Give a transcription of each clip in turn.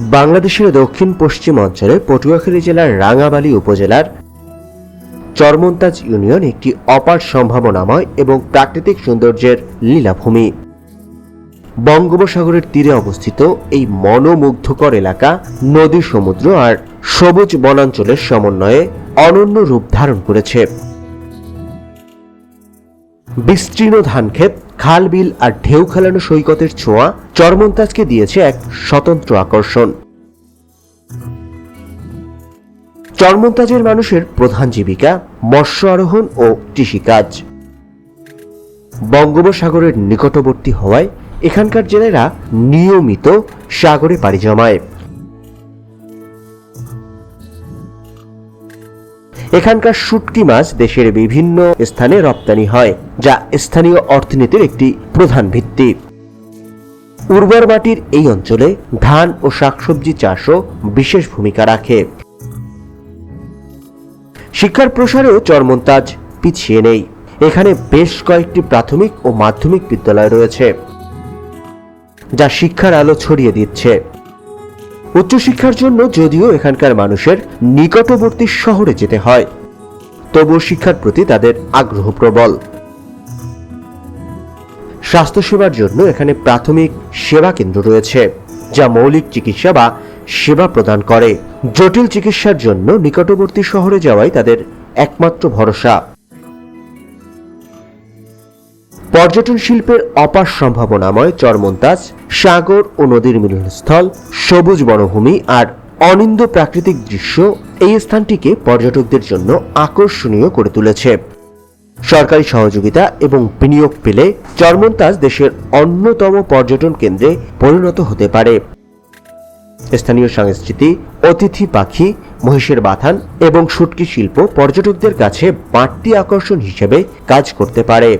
বাংলাদেশের দক্ষিণ পশ্চিম অঞ্চলে পটুয়াখালী জেলার রাঙাবালী উপজেলার চরমন্তাজ ইউনিয়ন একটি অপার সম্ভাবনাময় এবং প্রাকৃতিক সৌন্দর্যের লীলাভূমি। বঙ্গোপসাগরের তীরে অবস্থিত এই মনোমুগ্ধকর এলাকা নদী, সমুদ্র আর সবুজ বনাঞ্চলের সমন্বয়ে অনন্য রূপ ধারণ করেছে। বিস্তীর্ণ ধানক্ষেত, খাল বিল আর ঢেউ খেলানো সৈকতের ছোঁয়া চরমন্তাজকে দিয়েছে এক স্বতন্ত্র আকর্ষণ। চরমন্তাজের মানুষের প্রধান জীবিকা মৎস্য আরোহণ ও কৃষিকাজ। বঙ্গোপসাগরের নিকটবর্তী হওয়ায় এখানকার জেলেরা নিয়মিত সাগরে পাড়ি জমায়। এখানকার শুটকি মাছ দেশের বিভিন্ন স্থানে রপ্তানি হয়, যা স্থানীয় অর্থনীতির একটি প্রধান ভিত্তি। উর্বর মাটির এই অঞ্চলে ধান ও শাকসবজি চাষও বিশেষ ভূমিকা রাখে। শিক্ষার প্রসারেও চরমন্তাজ পিছিয়ে নেই। এখানে বেশ কয়েকটি প্রাথমিক ও মাধ্যমিক বিদ্যালয় রয়েছে, যা শিক্ষার আলো ছড়িয়ে দিচ্ছে। উচ্চশিক্ষার জন্য যদিও এখানকার মানুষের নিকটবর্তী শহরে যেতে হয়, তবুও শিক্ষার প্রতি তাদের আগ্রহ প্রবল। স্বাস্থ্যসেবার জন্য এখানে প্রাথমিক সেবা কেন্দ্র রয়েছে, যা মৌলিক চিকিৎসা বা সেবা প্রদান করে। জটিল চিকিৎসার জন্য নিকটবর্তী শহরে যাওয়াই তাদের একমাত্র ভরসা। পর্যটন শিল্পের অপার সম্ভাবনাময় চরমন্তাজ, সাগর ও নদীর মিলনস্থল, সবুজ বনভূমি আর অনিন্দ প্রাকৃতিক দৃশ্য এই স্থানটিকে পর্যটকদের জন্য আকর্ষণীয় করে তুলেছে। সরকারি সহযোগিতা এবং বিনিয়োগ পেলে চরমন্তাজ দেশের অন্যতম পর্যটন কেন্দ্রে পরিণত হতে পারে। স্থানীয় সংস্কৃতি, অতিথি পাখি, মহিষের বাথান এবং শুটকি শিল্প পর্যটকদের কাছে বাড়তি আকর্ষণ হিসেবে কাজ করতে পারে।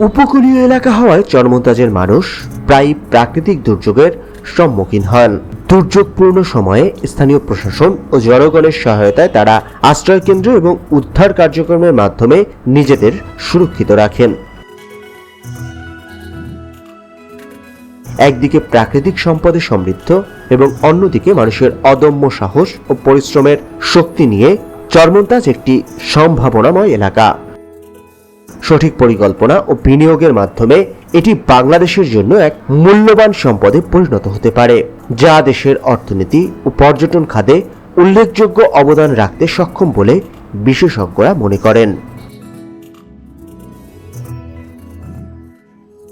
উপকূলীয় এলাকা হওয়ায় চরমন্তাজের মানুষ প্রায় প্রাকৃতিক দুর্যোগের সম্মুখীন হন। দুর্যোগপূর্ণ সময়ে স্থানীয় প্রশাসন ও জনগণের সহায়তায় তারা আশ্রয়কেন্দ্র এবং উদ্ধার কার্যক্রমের মাধ্যমে নিজেদের সুরক্ষিত রাখেন। একদিকে প্রাকৃতিক সম্পদে সমৃদ্ধ এবং অন্যদিকে মানুষের অদম্য সাহস ও পরিশ্রমের শক্তি নিয়ে চরমন্তাজ একটি সম্ভাবনাময় এলাকা। সঠিক পরিকল্পনা ও বিনিয়োগের মাধ্যমে এটি বাংলাদেশের জন্য এক মূল্যবান সম্পদে পরিণত হতে পারে, যা দেশের অর্থনীতি ও পর্যটন খাতে উল্লেখযোগ্য অবদান রাখতে সক্ষম বলে বিশেষজ্ঞরা মনে করেন।